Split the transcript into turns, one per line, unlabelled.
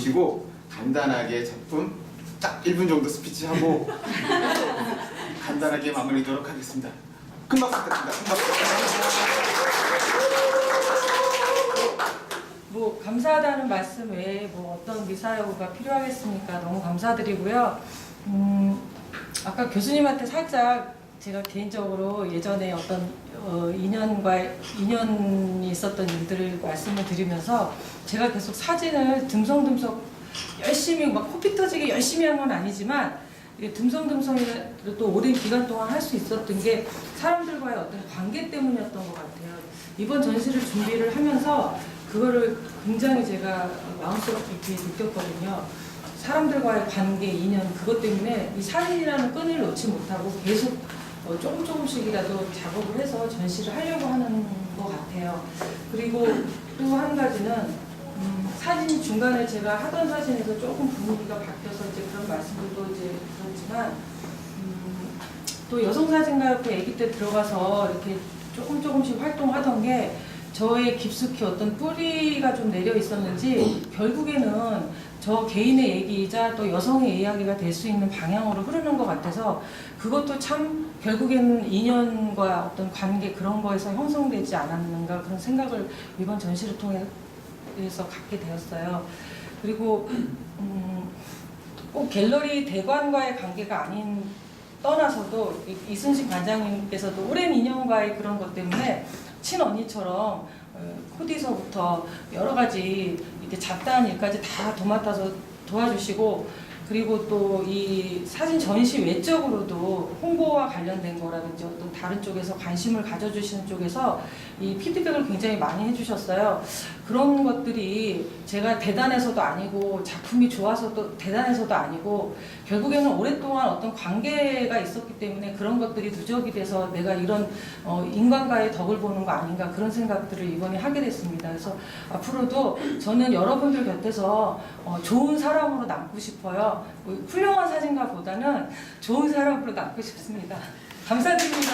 보시고 간단하게 작품 딱 1분 정도 스피치하고 간단하게 마무리하도록 하겠습니다. 큰 박수 부탁드립니다. 큰 박수.
뭐 감사하다는 말씀 외에 뭐 어떤 미사 여구가 필요하겠습니까? 너무 감사드리고요. 음, 아까 교수님한테 살짝 제가 개인적으로 예전에 어떤 어, 인연과 인연이 있었던 일들을 말씀을 드리면서 제가 계속 사진을 듬성듬성 열심히 막 코피 터지게 열심히 한 건 아니지만 듬성듬성이라도 또 오랜 기간 동안 할 수 있었던 게 사람들과의 어떤 관계 때문이었던 것 같아요. 이번 전시를 준비를 하면서 그거를 굉장히 제가 마음속 깊이 느꼈거든요. 사람들과의 관계, 인연 그것 때문에 이 사진이라는 끈을 놓지 못하고 계속 어, 조금 조금씩이라도 작업을 해서 전시를 하려고 하는 것 같아요. 그리고 또 한 가지는 음, 사진 중간에 제가 하던 사진에서 조금 분위기가 바뀌어서 이제 그런 말씀들도 이제 들었지만 음, 또 여성 사진가협회 아기 때 들어가서 이렇게 조금 조금씩 활동하던 게 저의 깊숙이 어떤 뿌리가 좀 내려 있었는지 결국에는 저 개인의 얘기이자 또 여성의 이야기가 될 수 있는 방향으로 흐르는 것 같아서 그것도 참 결국에는 인연과 어떤 관계 그런 거에서 형성되지 않았는가 그런 생각을 이번 전시를 통해서 갖게 되었어요. 그리고 음, 꼭 갤러리 대관과의 관계가 아닌 떠나서도 이- 이순신 관장님께서도 오랜 인연과의 그런 것 때문에 친언니처럼 어, 코디서부터 여러 가지 이렇게 잡다한 일까지 다 도맡아서 도와주시고 그리고 또 이 사진 전시 외적으로도 홍보와 관련된 거라든지 어떤 다른 쪽에서 관심을 가져주시는 쪽에서 이 피드백을 굉장히 많이 해주셨어요. 그런 것들이 제가 대단해서도 아니고 작품이 좋아서도 대단해서도 아니고 결국에는 오랫동안 어떤 관계가 있었기 때문에 그런 것들이 누적이 돼서 내가 이런 어, 인간과의 덕을 보는 거 아닌가 그런 생각들을 이번에 하게 됐습니다. 그래서 앞으로도 저는 여러분들 곁에서 어, 좋은 사람으로 남고 싶어요. 뭐 훌륭한 사진가보다는 좋은 사람으로 남고 싶습니다. 감사드립니다.